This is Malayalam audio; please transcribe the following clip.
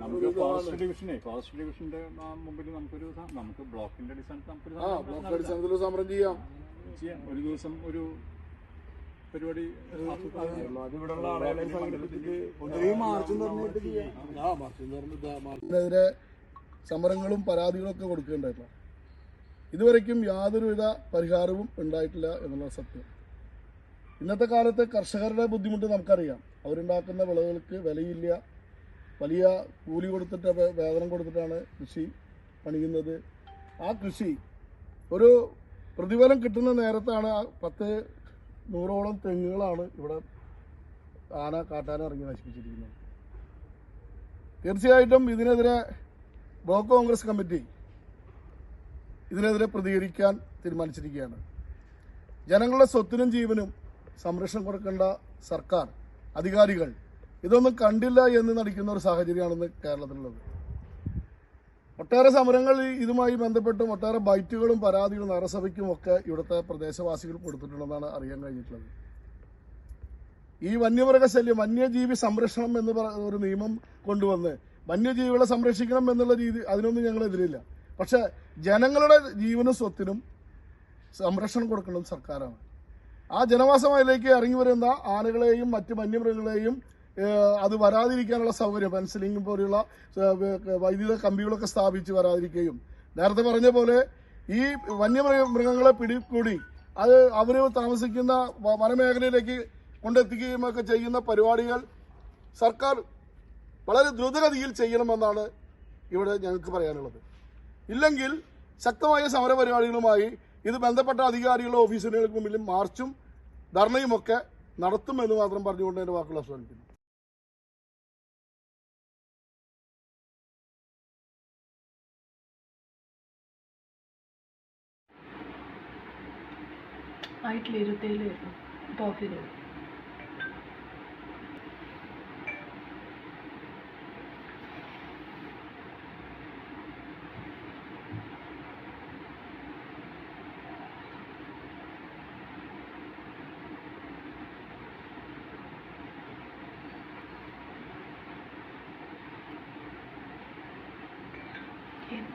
നമുക്ക് ഫോറസ്റ്റ് ഡിവിഷനെ ഫോറസ്റ്റ് ഡിവിഷന്റെ മുമ്പിൽ നമുക്കൊരു സ- നമുക്ക് ബ്ലോക്കിന്റെ അടിസ്ഥാനത്തിൽ നമുക്കൊരു സമരം ബ്ലോക്ക് നടത്താം. സമരം ചെയ്യാം. ചെയ്യാം. ഒരു ദിവസം ഒരു പരിപാടി ഇതിനെതിരെ സമരങ്ങളും പരാതികളും ഒക്കെ കൊടുക്കുകയുണ്ടായിട്ടില്ല ഇതുവരയ്ക്കും യാതൊരുവിധ പരിഹാരവും ഉണ്ടായിട്ടില്ല എന്നുള്ള സത്യം. ഇന്നത്തെ കാലത്ത് കർഷകരുടെ ബുദ്ധിമുട്ട് നമുക്കറിയാം. അവരുണ്ടാക്കുന്ന വിളകൾക്ക് വിലയില്ല. വലിയ കൂലി കൊടുത്തിട്ട് വേതനം കൊടുത്തിട്ടാണ് കൃഷി പണിയുന്നത്. ആ കൃഷി ഒരു പ്രതിഫലം കിട്ടുന്ന നേരത്താണ് ആ പത്ത് നൂറോളം തെങ്ങുകളാണ് ഇവിടെ ആന കാട്ടാന ഇറങ്ങി നശിപ്പിച്ചിരിക്കുന്നത്. തീർച്ചയായിട്ടും ഇതിനെതിരെ ബ്ലോക്ക് കോൺഗ്രസ് കമ്മിറ്റി ഇതിനെതിരെ പ്രതികരിക്കാൻ തീരുമാനിച്ചിരിക്കുകയാണ്. ജനങ്ങളുടെ സ്വത്തിനും ജീവനും സംരക്ഷണം കൊടുക്കേണ്ട സർക്കാർ അധികാരികൾ ഇതൊന്നും കണ്ടില്ല എന്ന് നടിക്കുന്ന ഒരു സാഹചര്യമാണെന്ന് കേരളത്തിലുള്ളത്. ഒട്ടേറെ സമരങ്ങൾ ഇതുമായി ബന്ധപ്പെട്ടും ഒട്ടേറെ ബൈറ്റുകളും പരാതികളും നഗരസഭയ്ക്കും ഒക്കെ ഇവിടുത്തെ പ്രദേശവാസികൾ കൊടുത്തിട്ടുണ്ടെന്നാണ് അറിയാൻ കഴിഞ്ഞിട്ടുള്ളത്. ഈ വന്യമൃഗശല്യം വന്യജീവി സംരക്ഷണം എന്ന് ഒരു നിയമം കൊണ്ടുവന്ന് വന്യജീവികളെ സംരക്ഷിക്കണം എന്നുള്ള രീതി അതിനൊന്നും ഞങ്ങൾ എതിരില്ല. പക്ഷെ ജനങ്ങളുടെ ജീവനും സ്വത്തിനും സംരക്ഷണം കൊടുക്കേണ്ടത് സർക്കാരാണ്. ആ ജനവാസമയിലേക്ക് ഇറങ്ങി വരുന്ന ആനകളെയും മറ്റ് വന്യമൃഗങ്ങളെയും അത് വരാതിരിക്കാനുള്ള സൗകര്യം പെൻസിലിംഗ് പോലെയുള്ള വൈദ്യുത കമ്പികളൊക്കെ സ്ഥാപിച്ച് വരാതിരിക്കുകയും. നേരത്തെ പറഞ്ഞ പോലെ ഈ വന്യമൃഗ മൃഗങ്ങളെ പിടികൂടി അത് അവർ താമസിക്കുന്ന വനമേഖലയിലേക്ക് കൊണ്ടെത്തിക്കുകയും ഒക്കെ ചെയ്യുന്ന പരിപാടികൾ സർക്കാർ വളരെ ദ്രുതഗതിയിൽ ചെയ്യണമെന്നാണ് ഇവിടെ ഞങ്ങൾക്ക് പറയാനുള്ളത്. ഇല്ലെങ്കിൽ ശക്തമായ സമര പരിപാടികളുമായി ഇത് ബന്ധപ്പെട്ട അധികാരികളുടെ ഓഫീസുകൾക്ക് മുമ്പിലും മാർച്ചും ധർണയുമൊക്കെ നടത്തുമെന്ന് മാത്രം പറഞ്ഞുകൊണ്ട് എന്റെ വാക്കുകൾ അവസാനിക്കുന്നു ആയിട്ടില്ല ഇരുപത്തേഴ് ടോപ്പിൽ എന്ത്